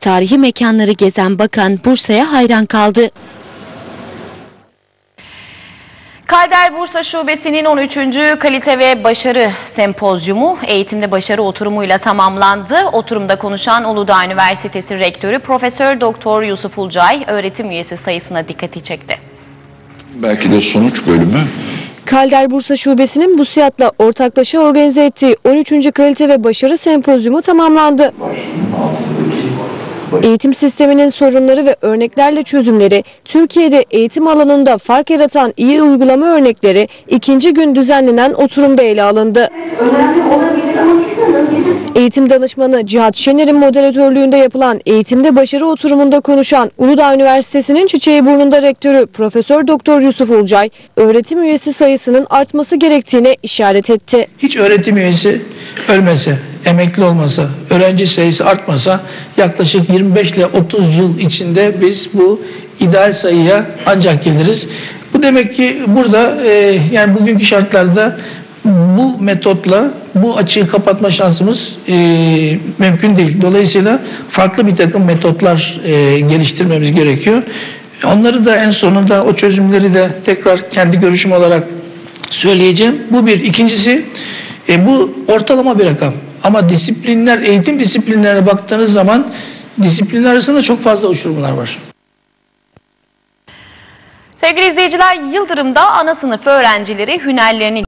Tarihi mekanları gezen bakan Bursa'ya hayran kaldı. Kalder Bursa Şubesi'nin 13. Kalite ve Başarı Sempozyumu eğitimde başarı oturumuyla tamamlandı. Oturumda konuşan Uludağ Üniversitesi Rektörü Profesör Doktor Yusuf Ulcay öğretim üyesi sayısına dikkati çekti. Belki de sonuç bölümü Kalder Bursa Şubesi'nin BUSİAD'la ortaklaşa organize ettiği 13. Kalite ve Başarı Sempozyumu tamamlandı. Eğitim sisteminin sorunları ve örneklerle çözümleri, Türkiye'de eğitim alanında fark yaratan iyi uygulama örnekleri ikinci gün düzenlenen oturumda ele alındı. Eğitim danışmanı Cihat Şener'in moderatörlüğünde yapılan eğitimde başarı oturumunda konuşan Uludağ Üniversitesi'nin Çiçeğiburnu'nda rektörü Profesör Doktor Yusuf Ulcay, öğretim üyesi sayısının artması gerektiğine işaret etti. hiç öğretim üyesi ölmese, emekli olmasa, öğrenci sayısı artmasa yaklaşık 25 ile 30 yıl içinde biz bu ideal sayıya ancak geliriz. Bu demek ki burada e, yani bugünkü şartlarda bu metotla bu açığı kapatma şansımız e, mümkün değil. Dolayısıyla farklı bir takım metotlar e, geliştirmemiz gerekiyor. Onları da en sonunda o çözümleri de tekrar kendi görüşüm olarak söyleyeceğim. Bu bir. İkincisi e, bu ortalama bir rakam. Ama disiplinler, eğitim disiplinlerine baktığınız zaman disiplinler arasında çok fazla uçurumlar var. Sevgili izleyiciler Yıldırım'da ana sınıf öğrencileri hünerlerini